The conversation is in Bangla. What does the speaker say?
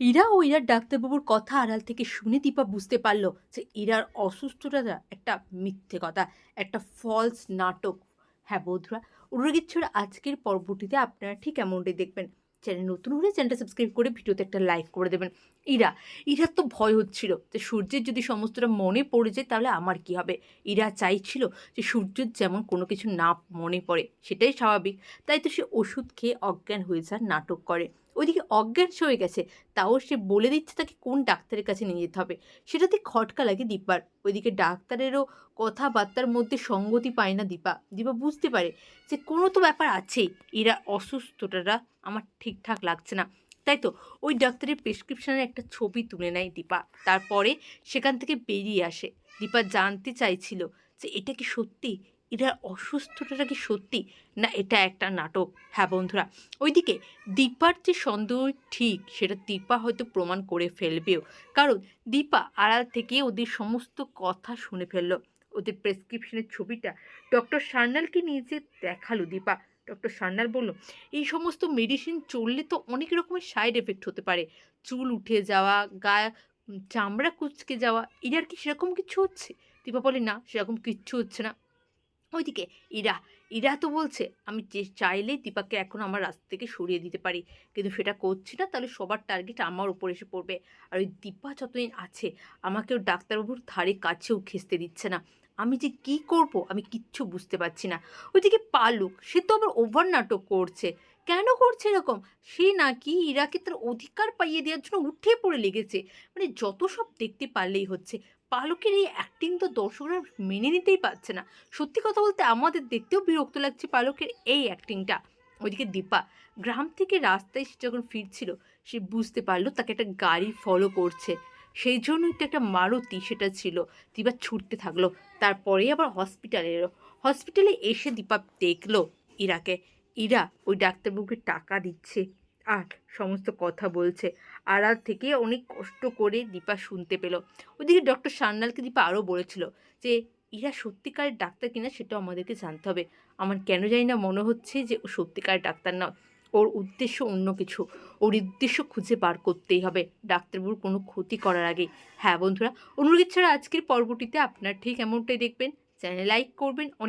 ইরা ও ইরার ডাক্তারবাবুর কথা আড়াল থেকে শুনে দীপা বুঝতে পারল যে ইরার অসুস্থতা একটা মিথ্যে কথা, একটা ফলস নাটক। হ্যাঁ বন্ধুরা অনুরাগিচ্ছর আজকের পর্বটিতে আপনারা ঠিক এমনটাই দেখবেন। চ্যানেল নতুন হলে চ্যানেলটা সাবস্ক্রাইব করে ভিডিওতে একটা লাইক করে দেবেন। ইরা, ইরার তো ভয় হচ্ছিল যে সূর্যের যদি সমস্তটা মনে পড়ে যায় তাহলে আমার কি হবে? ইরা চাইছিল যে সূর্যের যেমন কোনো কিছু না মনে পড়ে, সেটাই স্বাভাবিক। তাই তো সে ওষুধ খেয়ে অজ্ঞান হয়ে যাওয়ার নাটক করে। ওইদিকে অজ্ঞান হয়ে গেছে। তাও সে বলে দিচ্ছে তাকে কোন ডাক্তারের কাছে নিয়ে যেতে হবে। সেটাতে খটকা লাগে দীপার। ওইদিকে ডাক্তারেরও কথাবার্তার মধ্যে সঙ্গতি পায় না দীপা। দীপা বুঝতে পারে যে কোনো তো ব্যাপার আছেই। এরা অসুস্থটারা আমার ঠিকঠাক লাগছে না। তাই তো ওই ডাক্তারের প্রেসক্রিপশনের একটা ছবি তুলে নেয় দীপা। তারপরে সেখান থেকে বেরিয়ে আসে। দীপা জানতে চাইছিল যে এটা কি সত্যি? এটার অসুস্থতাটা কি সত্যি? না, এটা একটা নাটক। হ্যাঁ বন্ধুরা, ওইদিকে দীপার যে সন্দেহ ঠিক, সেটা দীপা হয়তো প্রমাণ করে ফেলবেও। কারণ দীপা আড়াল থেকে ওদের সমস্ত কথা শুনে ফেলল। ওদের প্রেসক্রিপশনের ছবিটা ডক্টর সান্যালকে নিয়ে দেখাল দীপা। ডক্টর সান্যাল বলল, এই সমস্ত মেডিসিন চললে তো অনেক রকমের সাইড এফেক্ট হতে পারে। চুল উঠে যাওয়া, গায়ে চামড়া কুচকে যাওয়া এর আর কি সেরকম কিছু হচ্ছে? দীপা বলে, না, সেরকম কিচ্ছু হচ্ছে না। ওইদিকে, ইরা ইরা তো বলছে, আমি যে চাইলেই দীপাকে এখন আমার রাস্তা থেকে সরিয়ে দিতে পারি, কিন্তু সেটা করছি না, তাহলে সবার টার্গেট আমার উপর এসে পড়বে। আর ওই দীপা যতদিন আছে, আমাকেও ডাক্তারবাবুর ধারে কাছেও খেসতে দিচ্ছে না। আমি যে কি করব আমি কিচ্ছু বুঝতে পারছি না। ওইদিকে পালুক, সে তো আবার ওভার নাটক করছে। কেন করছে এরকম? সে নাকি ইরাকে তার অধিকার পাইয়ে দেওয়ার জন্য উঠে পড়ে লেগেছে। মানে যত সব দেখতে পারলেই হচ্ছে। পালকের এই অ্যাক্টিং তো দর্শকরা মেনে নিতেই পারছে না। সত্যি কথা বলতে আমাদের দেখতেও বিরক্ত লাগছে পালকের এই অ্যাক্টিংটা ওইদিকে দীপা, গ্রাম থেকে রাস্তায় সে যখন ফিরছিল, সে বুঝতে পারল তাকে একটা গাড়ি ফলো করছে। সেই জন্যই তো একটা মারুতি সেটা ছিল। দীপা ছুটতে থাকল তারপরেই আবার হসপিটালে এলো। হসপিটালে এসে দীপা দেখল ইরাকে। ইরা ওই ডাক্তারবাবুকে টাকা দিচ্ছে আর সমস্ত কথা বলছে। আড়াল থেকে অনেক কষ্ট করে দীপা শুনতে পেল। ওইদিকে ডক্টর সান্যালকে দীপা আরও বলেছিল যে, ইরা সত্যিকারের ডাক্তার কিনা সেটা আমাদেরকে জানতে হবে। আমার কেন জানি না মনে হচ্ছে যে ও সত্যিকারের ডাক্তার না ওর উদ্দেশ্য অন্য কিছু। ওর উদ্দেশ্য খুঁজে বার করতেই হবে। ডাক্তারবাবুর কোনো ক্ষতি করার আগে। হ্যাঁ বন্ধুরা, অনুরোধ ছাড়া আজকের পর্বটিতে আপনার ঠিক এমনটাই দেখবেন। চ্যানেল লাইক করবেন, অনেক